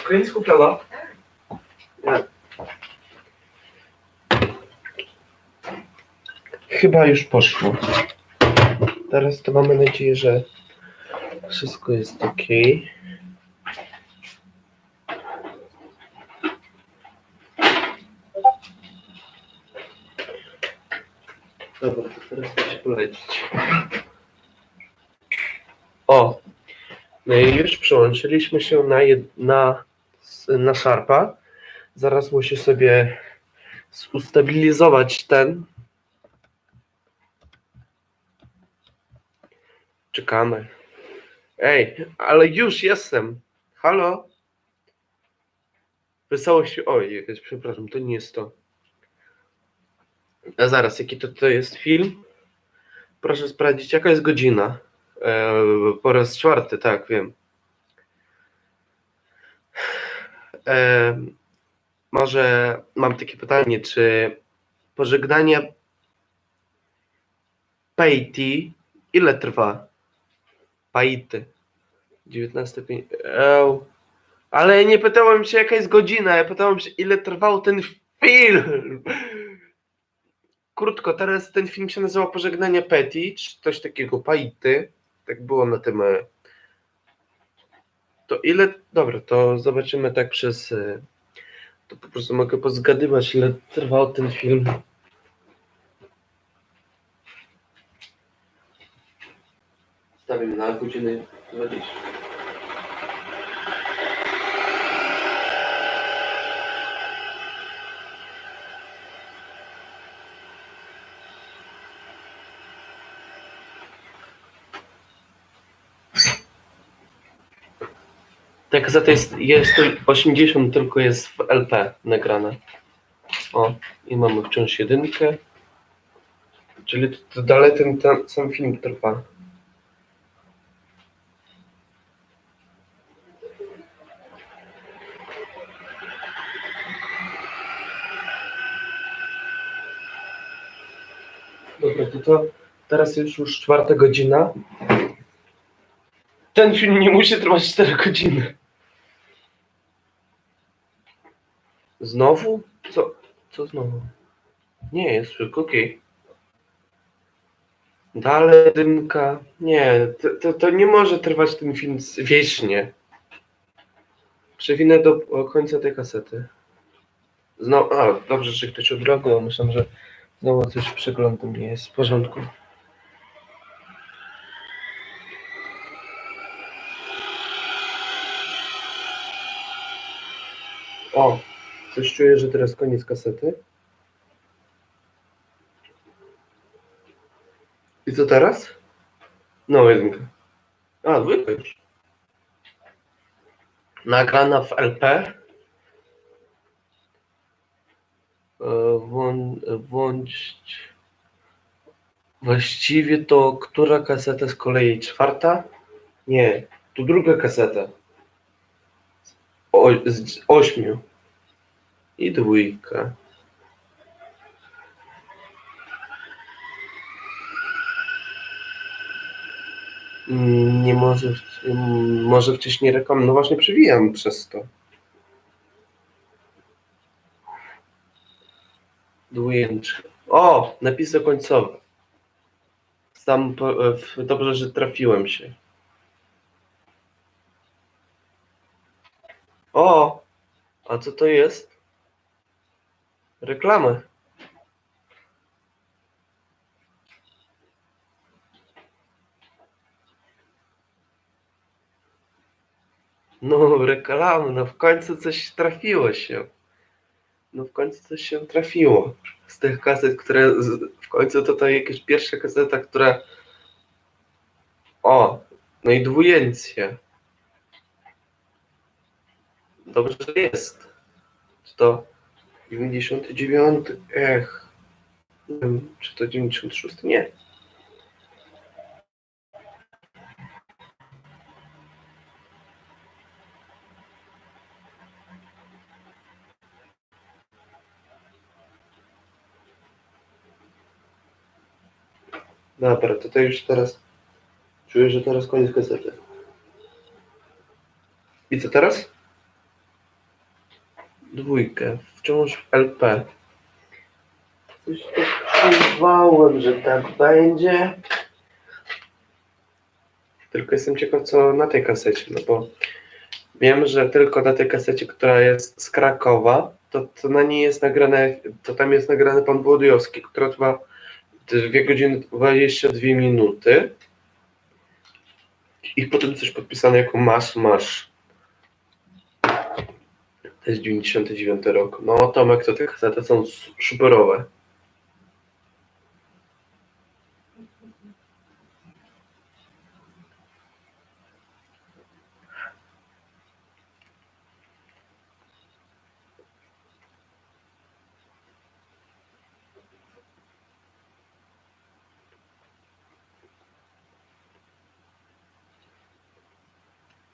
Українську пила. Chyba już poszło. Teraz to mamy nadzieję, że wszystko jest ok. Dobra, to teraz muszę polecić. O! no już przyłączyliśmy się na, jed, na, na Sharpa. Zaraz musi sobie ustabilizować ten. Czekamy. Ej, ale już jestem. Halo? Wesołość. Oj, przepraszam, to nie jest to. A zaraz, jaki to, to jest film? Proszę sprawdzić, jaka jest godzina. E, po raz czwarty, tak, wiem. E, może mam takie pytanie, czy pożegnanie Paity ile trwa? Paity. 19.5. Eł. Ale nie pytałem się, jaka jest godzina, ja pytałem się, ile trwał ten film. Krótko, teraz ten film się nazywa Pożegnanie Petty, czy coś takiego, Paity. Tak było na tym. e, To ile. Dobra, to zobaczymy tak przez. e, To po prostu mogę pozgadywać, ile trwał ten film. Stawiam na godzinę 20. Ta gazeta jest, jest tu 80, tylko jest w LP nagrane. O, i mamy wciąż jedynkę. Czyli to, to dalej ten, ten sam film trwa. Dobra, to, to teraz jest już czwarta godzina. Ten film nie musi trwać 4 godziny. Znowu? Co? Co znowu? Nie, jest wszystko okej. Dalej dymka. Nie, to, to, to nie może trwać ten film wiecznie. Przewinę do końca tej kasety. Znowu, a, dobrze, że ktoś odreagował. Myślałem, że znowu coś przeglądem nie jest w porządku. O, coś czuję, że teraz koniec kasety. I co teraz? No, jedynka. A, dwójka już. Nagrana w LP. E, Włą- Włącz... Właściwie to która kaseta z kolei? Czwarta? Nie, tu druga kaseta. O, z ośmiu. I dwójka. Mm, Nie może, może wcześniej reklam. No właśnie przewijam przez to. Dwójęczka. O, napisy końcowe. Sam w, dobrze, że trafiłem się. O, a co to jest? Reklamy. No, reklamy, no w końcu coś trafiło się. No w końcu coś się trafiło. Z tych kaset, które. W końcu to to jakaś pierwsza kaseta, która. O, no i dwujęcie. Dobrze, jest. Czy to 99? Ech. Wiem, czy to 96? Nie. Dobra, to już teraz czuję, że teraz koniec kasety. I co teraz? dwójkę, wciąż w LP. Coś czuwałem, że tak będzie. Tylko jestem ciekaw, co na tej kasecie, no bo wiem, że tylko na tej kasecie, która jest z Krakowa, to, to na niej jest nagrane, to tam jest nagrany pan Włodyjowski, która trwa 2 godziny 22 minuty. I potem coś podpisane jako masz, masz. To jest 99 rok. No Tomek, to te kasety są su- superowe.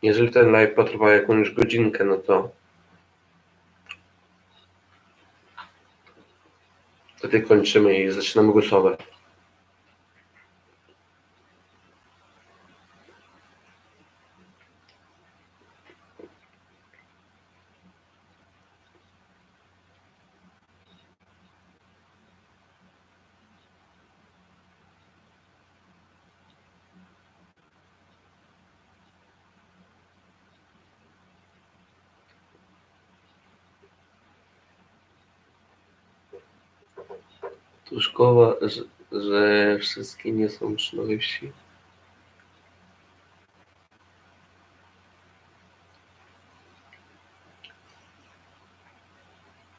Jeżeli ten live potrwa jakąś godzinkę, no to wtedy kończymy i zaczynamy głosować. Tu szkoła, że, że wszystkie nie są przy Nowej Wsi.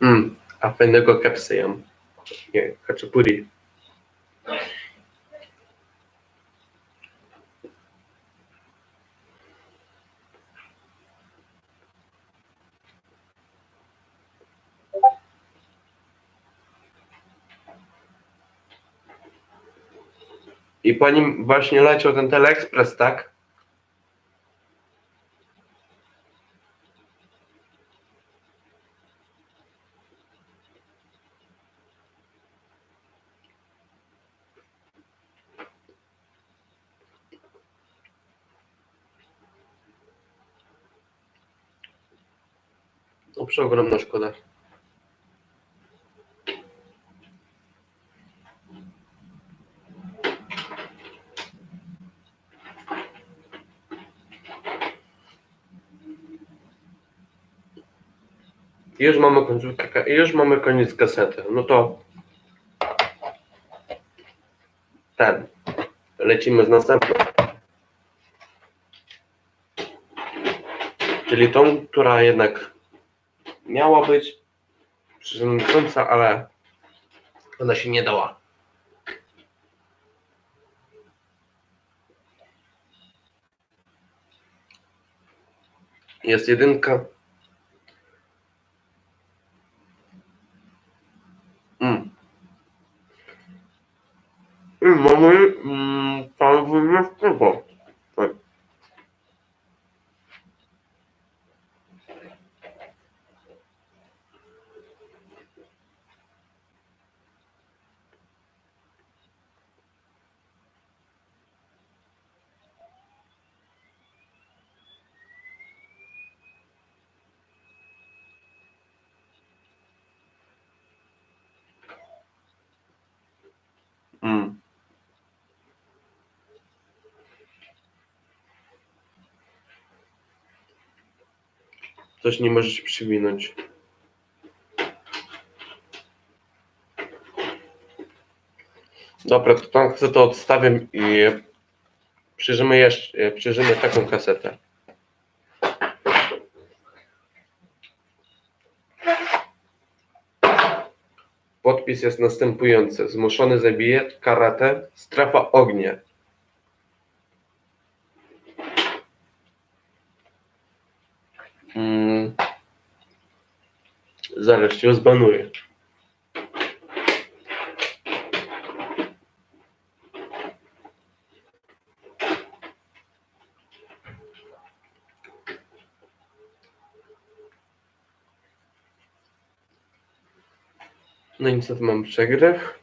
Mm, a fajnego kepsa jem. Nie, haczapuri. I po nim właśnie leciał ten teleekspres, tak? To przeogromna szkoda. Już mamy końcówkę, już mamy koniec kasety. No to ten. Lecimy z następną. Czyli tą, która jednak miała być przyjmująca, ale ona się nie dała. Jest jedynka. Mm. I mamy mm, tam wymiastkowo. Tak. Mm. Coś nie może się przywinąć. Dobra, to tą kasetę odstawię i przyjrzymy jeszcze, przyjrzymy taką kasetę. Podpis jest następujący. Zmuszony zabije, karate, strefa ognia. Mm. Zaraz cię zbanuję. No niestety mam przegryw.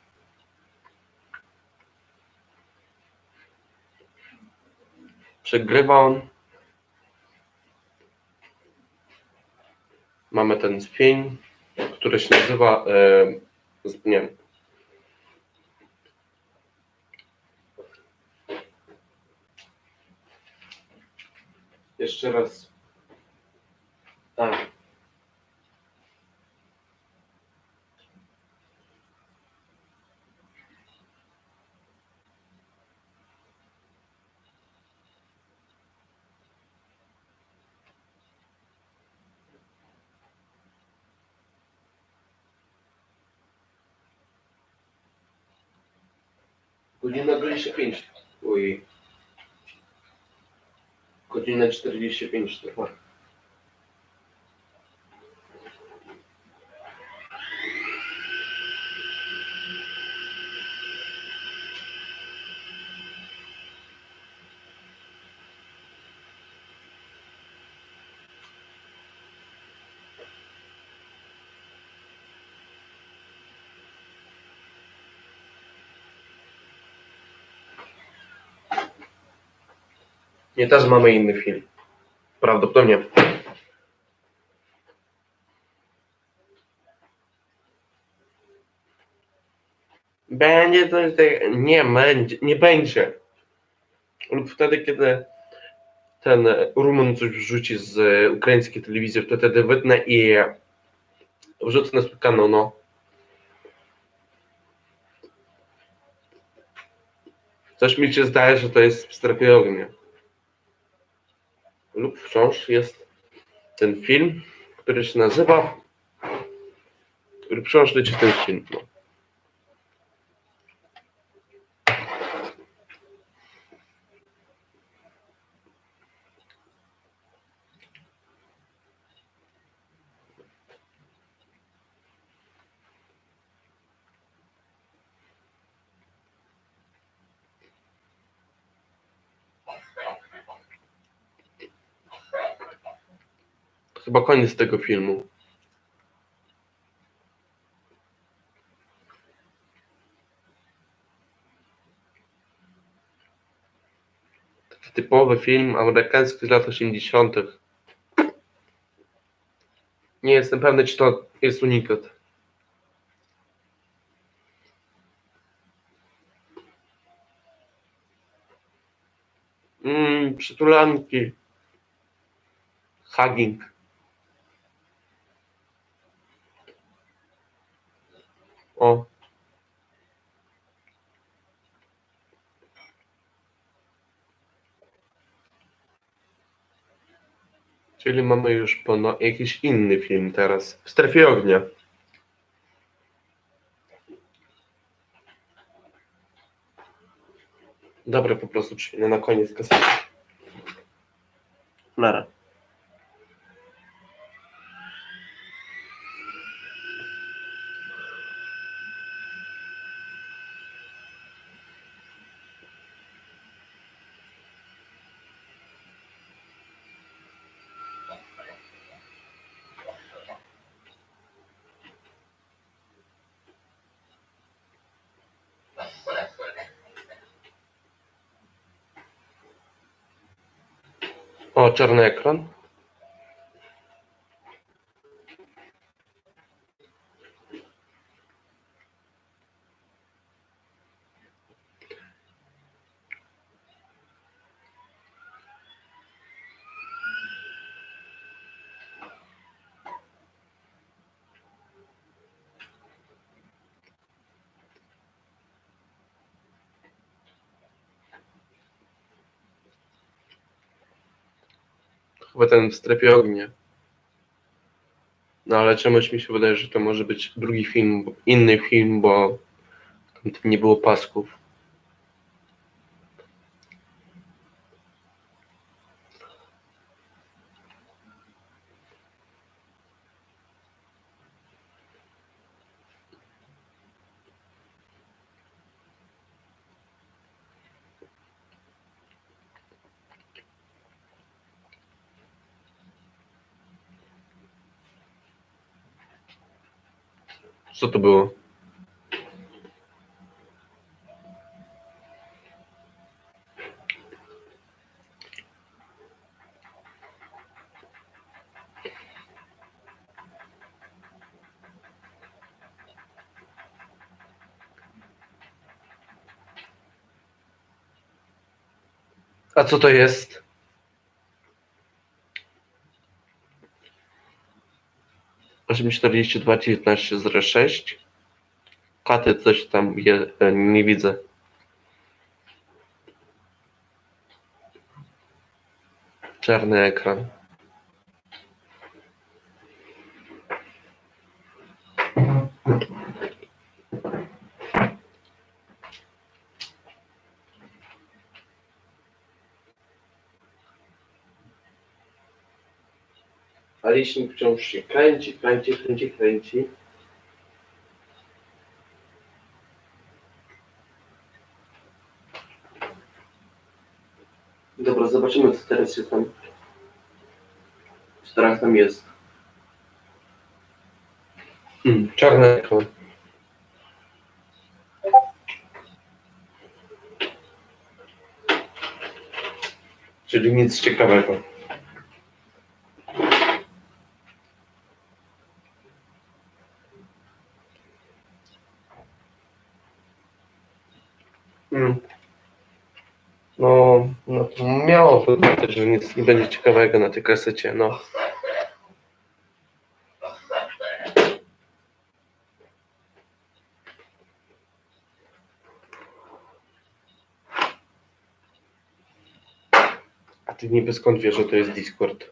Przegrywa on. mamy ten film, który się nazywa. Z- nie. Jeszcze raz. Tak. Godzina 25. Oj. Godzina 45 trwa. Nie, też mamy inny film. Prawdopodobnie. Będzie to nie będzie, nie będzie. Lub wtedy, kiedy ten Rumun coś wrzuci z ukraińskiej telewizji, to wtedy wytnę i wrzucę na swój kanał, no. Coś mi się zdaje, że to jest w strefie ognia wciąż jest ten film, który się nazywa, który wciąż leci ten film. No. Chyba koniec tego filmu. Taki typowy film amerykański z lat 80. Nie jestem pewny, czy to jest unikat. Mmm, przytulanki. Hugging. O. Czyli mamy już pono jakiś inny film teraz. W strefie ognia. Dobra, po prostu przyjdę na koniec kasety. Nara. O, czarny ekran. Chyba ten w strefie ognia. No ale czemuś mi się wydaje, że to może być drugi film, inny film, bo tamtym nie było pasków. Co to było? A co to jest? Osiem czterdzieści dwa dziewiętnaście zero sześć. Katy coś tam je, e, nie widzę. Czarny ekran. A licznik wciąż się kręci, kręci, kręci, kręci. Dobra, zobaczymy co teraz się tam. Co teraz tam jest. Hmm, czarny ekran. Czyli nic ciekawego. Hmm. No, no to miało wyglądać, że nic nie będzie ciekawego na tej kasecie, no. A ty niby skąd wiesz, że to jest Discord?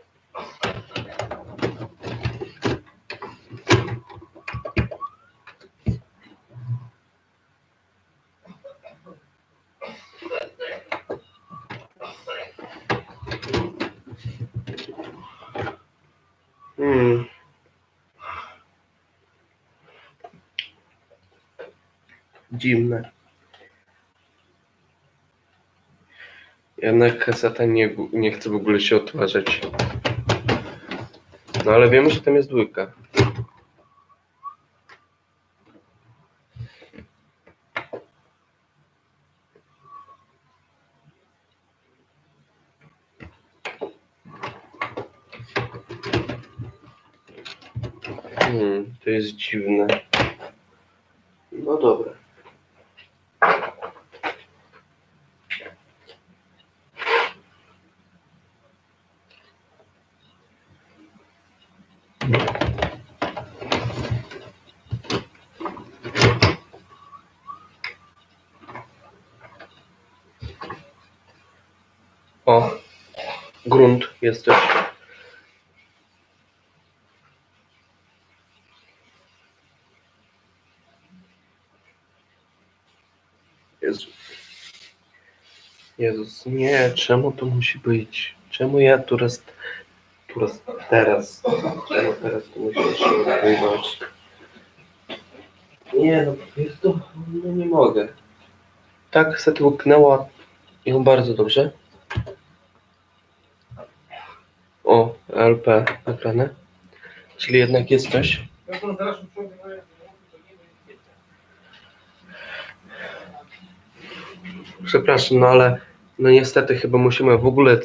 Hmm. Dziwne. Jednak kaseta nie, nie chce w ogóle się odtwarzać. No ale wiemy, że tam jest dwójka. Hmm, to jest dziwne. No dobra. O, grunt jesteś. Jezu. Jezus, nie, czemu to musi być? Czemu ja tu raz, tu raz teraz, czemu teraz to musi się odbywać? Nie, no jest to, no nie mogę. Tak, set łyknęła ją bardzo dobrze. O, LP nagrane. Czyli jednak jest coś. Przepraszam, no ale no niestety chyba musimy w ogóle